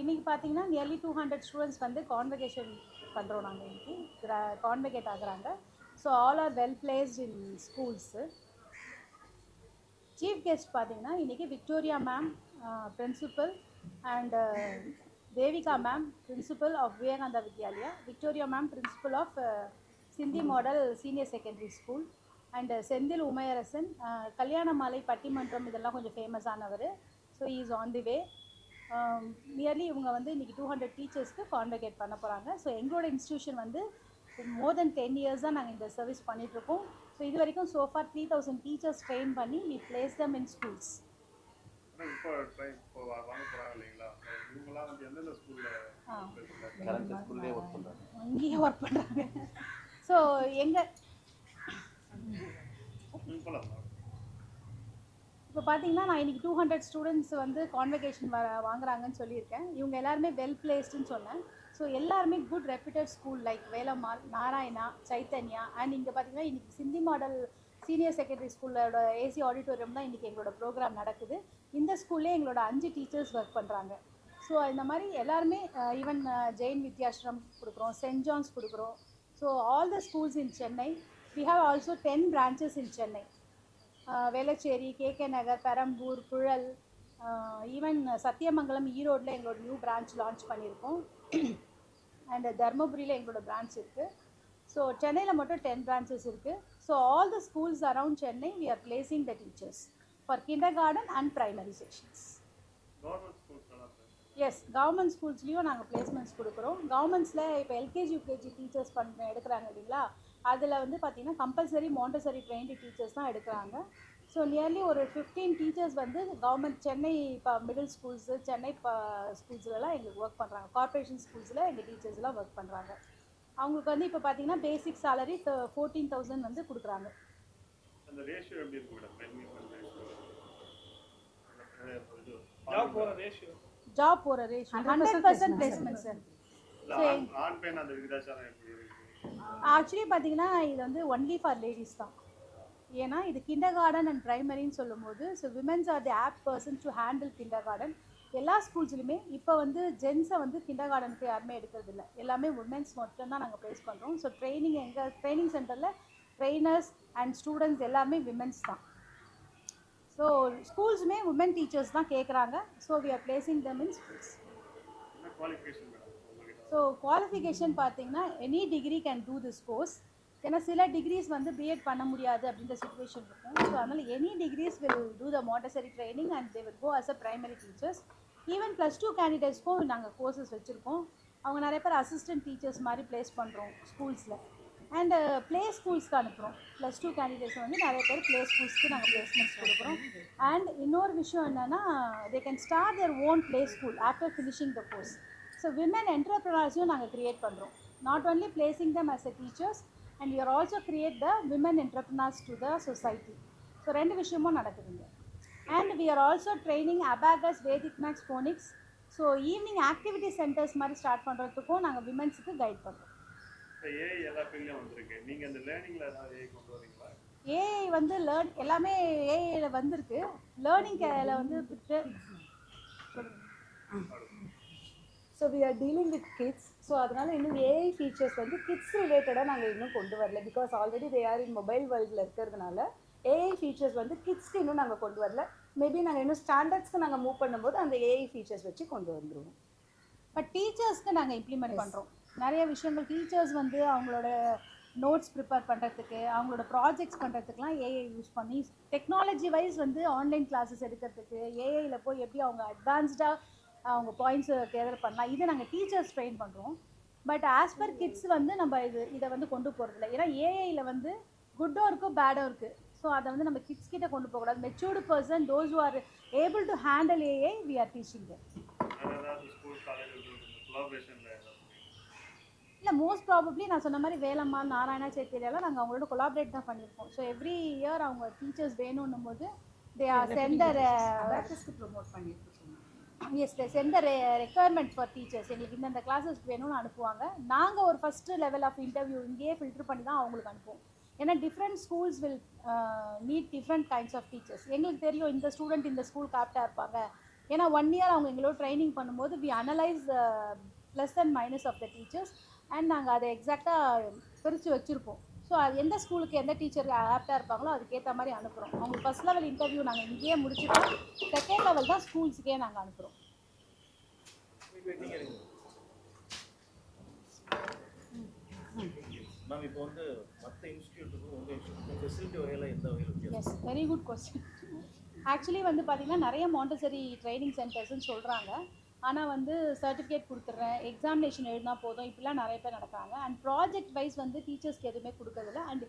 இன்றைக்கி பார்த்தீங்கன்னா nearly two hundred students வந்து கான்வெகேஷன் பண்ணுறோம் நாங்கள் இன்றைக்கி கான்வெகேட் ஆகுறாங்க. So all are well placed in schools chief guest பார்த்தீங்கன்னா இன்றைக்கி Victoria ma'am principal and Devika ma'am principal of Vivekananda Vidyalaya Victoria ma'am principal of Sindhi model senior secondary school and Senthil Umaiyarasan Kalyanamalai பட்டிமன்றம் இதெல்லாம் கொஞ்சம் ஃபேமஸானவர் so is on the way nearly இவங்க வந்து இன்றைக்கி two hundred டீச்சர்ஸ்க்கு கான்வெகேட் பண்ண போகிறாங்க so எங்களோட institution வந்து மோர் தென் டென் இயர்ஸ் தான் நாங்கள் இந்த சர்வீஸ் பண்ணிகிட்ருக்கோம் ஸோ இது வரைக்கும் so far three thousand teachers train பண்ணி we place them in schools இங்கேயே ஒர்க் பண்ணுறாங்க ஸோ எங்கள் இப்போ பார்த்தீங்கன்னா நான் இன்றைக்கி டூ ஹண்ட்ரட் ஸ்டூடெண்ட்ஸ் வந்து கான்வெகேஷன் வர வாங்குறாங்கன்னு சொல்லியிருக்கேன். இவங்க எல்லாருமே வெல் பிளேஸ்டுன்னு சொன்னேன். ஸோ எல்லாருமே good reputed school like Velammal Narayana Chaitanya and இங்கே பார்த்தீங்கன்னா இன்றைக்கி சிந்தி மாடல் சீனியர் செகண்டரி ஸ்கூலோட ஏசி ஆடிட்டோரியம் தான் இன்றைக்கி எங்களோட ப்ரோக்ராம் நடக்குது. இந்த ஸ்கூல்லே எங்களோட அஞ்சு டீச்சர்ஸ் ஒர்க் பண்ணுறாங்க ஸோ இந்த மாதிரி எல்லாருமே ஈவன் ஜெயின் வித்யாஸ்ரம் கொடுக்குறோம் சென்ட் ஜான்ஸ் கொடுக்குறோம். So all the schools in Chennai we have also ten branches in Chennai Velachery KK Nagar Perambur Puzhal even Sathyamangalam ஈரோட்டில் எங்களோட நியூ பிரான்ச் லான்ச் பண்ணியிருக்கோம். அண்ட் தர்மபுரியில் எங்களோட பிரான்ச் இருக்குது ஸோ சென்னையில் மட்டும் டென் பிரான்ச்சஸ் இருக்குது so all the schools around Chennai we are placing the teachers for kindergarten and primary sections yes government ஸ்கூல்ஸ்லேயும் நாங்கள் பிளேஸ்மெண்ட்ஸ் கொடுக்குறோம். கவர்மெண்ட்ஸில் இப்போ எல்கேஜி யூகேஜி டீச்சர்ஸ் பண்ண எடுக்கிறாங்க இல்லைங்களா? அதில் வந்து பார்த்திங்கன்னா கம்பல்சரி மாண்டசரி ட்ரெயின்டு டீச்சர்ஸ் தான் எடுக்கிறாங்க. ஸோ நியர்லி ஒரு ஃபிஃப்டீன் டீச்சர்ஸ் வந்து கவர்மெண்ட் சென்னை இப்போ மிடில் ஸ்கூல்ஸு சென்னை ஸ்கூல்ஸ்லலாம் எங்களுக்கு ஒர்க் பண்ணுறாங்க கார்ப்பரேஷன் ஸ்கூல்ஸில் எங்கள் டீச்சர்ஸ்லாம் ஒர்க் பண்ணுறாங்க அவங்களுக்கு வந்து இப்போ பார்த்தீங்கன்னா பேசிக் salary ஃபோர்டீன் தௌசண்ட் வந்து கொடுக்குறாங்க. அந்த ரேஷியோ எப்படி இருக்கு மேடம் பெண் ரேஷியோ ஜாப் போகிற ரேஷியோ ஜாப் போகிற ratio hundred percent placement sir actually பார்த்தீங்கன்னா இது வந்து ஒன்லி ஃபார் லேடிஸ் தான். ஏன்னா இது கிண்டர் கார்டன் அண்ட் ப்ரைமரின்னு சொல்லும்போது so womens are the apt person to handle kindergarten எல்லா ஸ்கூல்ஸ்லையுமே இப்போ வந்து ஜென்ஸை வந்து கிண்டர் கார்டனுக்கு யாருமே எடுக்கிறது இல்லை. எல்லாமே உமன்ஸ் மட்டும் தான் நாங்கள் ப்ளேஸ் பண்ணுறோம் ஸோ ட்ரைனிங் எங்கள் ட்ரைனிங் சென்டரில் ட்ரெயினர்ஸ் அண்ட் ஸ்டூடெண்ட்ஸ் எல்லாமே விமென்ஸ் தான். ஸோ ஸ்கூல்ஸுமே உமன் டீச்சர்ஸ் தான் கேட்குறாங்க so we are placing them in schools என்ன குவாலிஃபிகேஷன் மேடம் உங்ககிட்ட ஸோ குவாலிஃபிகேஷன் பார்த்தீங்கன்னா any degree can do this course ஏன்னா சில டிகிரிஸ் வந்து பிஎட் பண்ண முடியாது அப்படின்ற சுச்சுவேஷன் இருக்கும். ஸோ அதனால் any degrees will do the Montessori training and they will go as a primary teachers even plus two கேண்டிடேட்ஸ்க்கும் நாங்கள் கோர்சஸ் வச்சுருக்கோம். அவங்க நிறைய பேர் அசிஸ்டன்ட் டீச்சர்ஸ் மாதிரி ப்ளேஸ் பண்ணுறோம் ஸ்கூல்ஸில் அண்ட் ப்ளே ஸ்கூல்ஸ்க்கு அனுப்புகிறோம் ப்ளஸ் டூ கேண்டிடேட்ஸ் வந்து நிறைய பேர் ப்ளே ஸ்கூல்ஸ்க்கு நாங்கள் பிளேஸ்மெண்ட்ஸ் கொடுக்குறோம். அண்ட் இன்னொரு விஷயம் என்னென்னா they can start their own play school after finishing the course so women என்டர்பிரனர்ஸையும் நாங்கள் க்ரியேட் பண்ணுறோம் not only placing them as a teachers and you are also create the women entrepreneurs to the society so ரெண்டு விஷயமும் நடக்குதுங்க. And we are also training abacus Vedic maths phonics so evening activity centres மாதிரி start பண்ணுறதுக்கும் நாங்கள் விமன்ஸுக்கு guide பண்ணுறோம் AI வந்து learn எல்லாமே ஏஐல வந்திருக்கு. லேர்னிங் வந்து so we are dealing with kids so அதனால இன்னும் ஏஐ ஃபீச்சர்ஸ் வந்து கிட்ஸ் ரிலேட்டடாக நாங்கள் இன்னும் கொண்டு வரல. Because already they are in mobile வேர்ல்டில் இருக்கிறதுனால ஏஐ ஃபீச்சர்ஸ் வந்து கிட்ஸ்க்கு இன்னும் நாங்கள் கொண்டு வரல. மேபி நாங்கள் இன்னும் ஸ்டாண்டர்ட்ஸ்க்கு நாங்கள் மூவ் பண்ணும்போது அந்த ஏஐ ஃபீச்சர்ஸ் வச்சு கொண்டு வந்துருவோம். பட் டீச்சர்ஸ்க்கு நாங்கள் இம்ப்ளிமெண்ட் பண்ணுறோம் நிறைய விஷயங்கள் டீச்சர்ஸ் வந்து அவங்களோட நோட்ஸ் ப்ரிப்பேர் பண்ணுறதுக்கு அவங்களோட ப்ராஜெக்ட்ஸ் பண்ணுறதுக்குலாம் ஏஐ யூஸ் பண்ணி டெக்னாலஜி வைஸ் வந்து ஆன்லைன் கிளாஸஸ் எடுக்கிறதுக்கு ஏஐயில் போய் எப்படி அவங்க அட்வான்ஸ்டாக அவங்க பாயிண்ட்ஸ் கேதர் பண்ணலாம். இதை நாங்கள் டீச்சர்ஸ் ட்ரெயின் பண்ணுறோம் பட் ஆஸ் பர் கிட்ஸ் வந்து நம்ம இது இதை வந்து கொண்டு போகிறதில்ல ஏன்னா ஏஐயில் வந்து குட்டும் இருக்குது பேடும் இருக்குது ஸோ அதை வந்து நம்ம கிட்ஸ் கிட்ட கொண்டு போகக்கூடாது matured person those are able to handle AI we are teaching இல்லை மோஸ்ட் ப்ராபப்ளி நான் சொன்ன மாதிரி வேலம்மாள் நாராயணா சேத்திரியாலாம் நாங்கள் அவங்களோட கொலாபரேட் தான் பண்ணியிருக்கோம். ஸோ எவ்ரி இயர் அவங்க டீச்சர்ஸ் வேணும்னும் போது தே ஆர் சென்டர் ப்ரொமோட் பண்ணிட்டு எஸ் எஸ் எந்த ரெக்குவயர்மெண்ட் ஃபார் டீச்சர்ஸ் எங்களுக்கு இந்தந்த கிளாஸஸ் வேணும்னு அனுப்புவாங்க. நாங்கள் ஒரு ஃபஸ்ட்டு லெவல் ஆஃப் இன்டர்வியூ இங்கேயே ஃபில்டர் பண்ணி தான் அவங்களுக்கு அனுப்புவோம். ஏன்னா different schools will need different kinds of teachers எங்களுக்கு தெரியும் இந்த ஸ்டூடெண்ட் இந்த ஸ்கூல் ஆப்டாக இருப்பாங்க. ஏன்னா ஒன் இயர் அவங்க எங்களோட ட்ரைனிங் பண்ணும்போது we analyse plus and minus of the teachers and நாங்கள் அதை எக்ஸாக்டாக பிரித்து வச்சுருப்போம். ஸோ அது எந்த ஸ்கூலுக்கு எந்த டீச்சர் ஆப்டாக இருப்பாங்களோ அதுக்கேற்ற மாதிரி அனுப்புகிறோம் அவங்களுக்கு ஃபஸ்ட் லெவல் இன்டர்வியூ நாங்கள் இங்கேயே முடிச்சுட்டோம் செகண்ட் லெவல் தான் ஸ்கூல்ஸுக்கே நாங்கள் அனுப்புகிறோம் மேம் இப்போ வந்து மற்ற இன்ஸ்டியூட்டுக்கும் உங்கள் இன்ஸ்டியூட்டுக்கும் ஃபெசிலிட்டி வகையில் எந்த வகையில் வித்தியாசம்? Yes very good question actually வந்து பார்த்திங்கன்னா நிறைய மாண்டசரி ட்ரைனிங் சென்டர்ஸ்னு சொல்கிறாங்க ஆனால் வந்து சர்டிஃபிகேட் கொடுத்துட்றேன் எக்ஸாமினேஷன் எழுதினா போதும். இப்படிலாம் நிறைய பேர் நடக்கிறாங்க. அண்ட் ப்ராஜெக்ட் வைஸ் வந்து டீச்சர்ஸ்க்கு எதுவுமே கொடுக்கறதில்ல. அண்ட்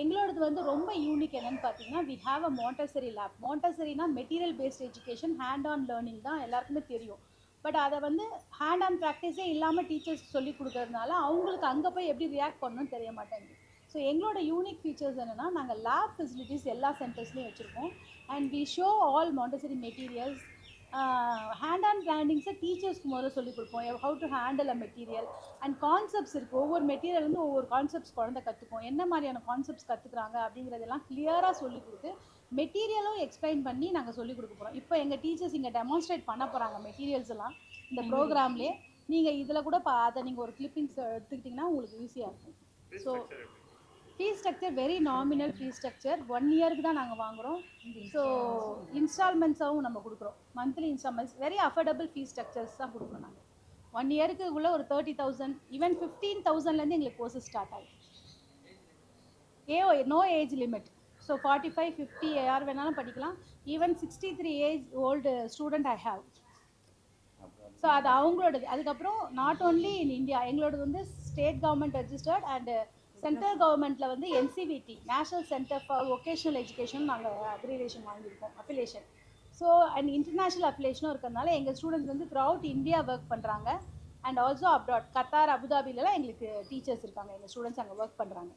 எங்களோடது வந்து ரொம்ப யூனிக் என்னன்னு பார்த்தீங்கன்னா we have a Montessori lab மாண்டசரினா material based education hand on learning தான் எல்லாருக்குமே தெரியும். பட் அதை வந்து ஹேண்ட் ஆன் ப்ராக்டிஸே இல்லாமல் டீச்சர்ஸ் சொல்லி கொடுக்கறதுனால அவங்களுக்கு அங்கே போய் எப்படி ரியாக்ட் பண்ணணும்னு தெரிய மாட்டேங்குது. ஸோ எங்களோட யூனிக் ஃபீச்சர்ஸ் என்னென்னா நாங்கள் லேப் ஃபெசிலிட்டிஸ் எல்லா சென்டர்ஸ்லையும் வச்சுருக்கோம். And we show all Montessori materials hand on பிராண்டிங்ஸை டீச்சர்ஸ்க்கு முதல்ல சொல்லிக் கொடுப்போம். How to handle a material and concepts இருக்குது ஒவ்வொரு மெட்டீரியல் வந்து ஒவ்வொரு கான்செப்ட்ஸ் குழந்தை கற்றுக்கும் என்ன மாதிரியான கான்செப்ட்ஸ் கற்றுக்குறாங்க அப்படிங்கிறதெல்லாம் கிளியராக சொல்லிக் கொடுத்து மெட்டீரியலும் எக்ஸ்பிளைன் பண்ணி நாங்கள் சொல்லிக் கொடுக்க போகிறோம் இப்போ எங்கள் டீச்சர்ஸ் இங்கே டெமான்ஸ்ட்ரேட் பண்ண போகிறாங்க மெட்டீரியல்ஸ் எல்லாம் இந்த ப்ரோக்ராம்லேயே நீங்கள் இதில் கூட பா அதை நீங்கள் ஒரு கிளிப்பிங்ஸ் எடுத்துக்கிட்டிங்கன்னா உங்களுக்கு ஈஸியாக இருக்கும். So fees structure very nominal fees structure one இயருக்கு தான் நாங்கள் வாங்குகிறோம் ஸோ இன்ஸ்டால்மெண்ட்ஸாகவும் நம்ம கொடுக்குறோம். Monthly instalments very affordable fees structures தான் கொடுக்குறோம் நாங்கள் ஒன் இயருக்கு உள்ள ஒரு தேர்ட்டி தௌசண்ட் ஈவன் ஃபிஃப்டீன் தௌசண்ட்லேருந்து எங்களுக்கு கோர்சஸ் ஸ்டார்ட் ஆகும் a no age limit so forty five fifty யார் வேணாலும் படிக்கலாம். Even sixty three age old student I have so அது அவங்களோடது. அதுக்கப்புறம் நாட் ஓன்லி இன் இந்தியா எங்களோடது வந்து state government registered and central கவர்மெண்ட்டில் வந்து NCVT national centre for vocational education நாங்கள் அப்ரிவேஷன் வாங்கியிருக்கோம் அஃபிலேஷன் ஸோ அண்ட் இன்டர்நேஷ்னல் அஃபிலேஷனும் இருக்கிறதுனால எங்கள் ஸ்டூடெண்ட்ஸ் வந்து த்ரூ அவுட் இந்தியா ஒர்க் பண்ணுறாங்க அண்ட் ஆல்சோ அப்ராட் கத்தார் அபுதாபிலலாம் எங்களுக்கு டீச்சர்ஸ் இருக்காங்க. எங்கள் ஸ்டூடெண்ட்ஸ் அங்கே ஒர்க் பண்ணுறாங்க